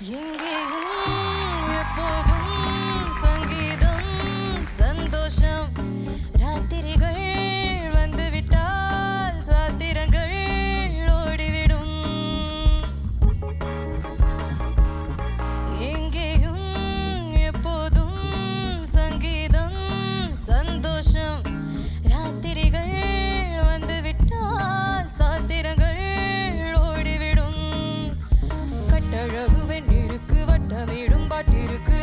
எங்கேயும் எப்போதும் சங்கீதம் சந்தோஷம். ராத்திரிகள் வந்துவிட்டால் சாத்திரங்கள் ஓடிவிடும். எங்கேயும் எப்போதும் சங்கீதம் சந்தோஷம். ராத்திரிகள் வந்துவிட்டால் சாத்திரங்கள் ஓடிவிடும். கட்டழகு வெண்ணிருக்கு பாட்டிருக்கு